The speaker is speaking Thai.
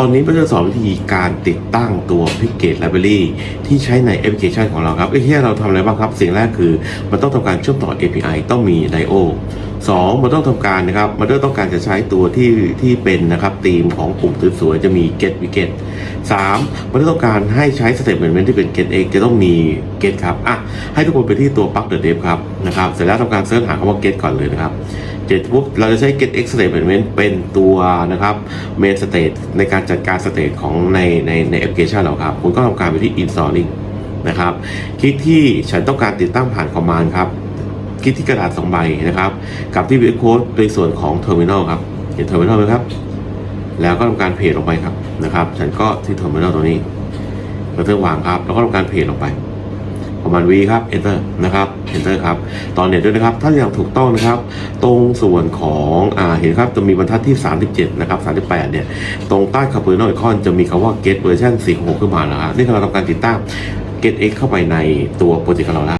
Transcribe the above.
อนนี้เราจะสอนวิธีการติดตั้งตัว p i c k a t Library ที่ใช้ในแอปพลิเคชันของเราครับไอ้ที่เราทำอะไรบ้างครับ สิ่งแรกคือ มันต้องทำการเชื่อมต่อ API ต้องมี I/O สองมันต้องทำการนะครับมันต้องการจะใช้ตัวที่ที่เป็นนะครับธีมของกลุ่มสวยๆจะมี get widget สามมันต้องการให้ใช้ statement ที่เป็น get x จะต้องมี get ครับอะให้ทุกคนไปที่ตัว plug the dev ครับนะครับเสร็จแล้วทำการเสิร์ชหาคำว่า get ก่อนเลยนะครับเจ็ดปุ๊บเราจะใช้ get x statement เป็นตัวนะครับ main state ในการจัดการ state ของในในในแอปพลิเคชันเราครับคุณก็ทำการไปที่ installing นะครับ คลิกที่ฉันต้องการติดตั้งผ่าน command ครับ คลิกที่กระดาษ2ใบนะครับกับที่ VS Code ในส่วนของ terminal ครับเห็น terminal ไหมครับ แล้วก็ทำการเพจลงไปครับนะครับ ฉันก็ที่ terminal ตรงนี้ก็เธอวางครับ แล้วก็ทำการเพจลงไปประมาณ V ครับ Enter นะครับ Enter ครับ ตอนเน็ตด้วยนะครับ ถ้าอย่างถูกต้องนะครับ ตรงส่วนของอ่าเห็นครับ จะมีบรรทัดที่ 37 นะครับ 38 เนี่ย ตรงใต้คาเปอร์นอลคอนจะมีคำว่า get version 4.6 ขึ้นมาแล้วครับนี่คือเราทำการติดตั้ง get x เข้าไปในตัวโปรเจกต์ของเราแล้ว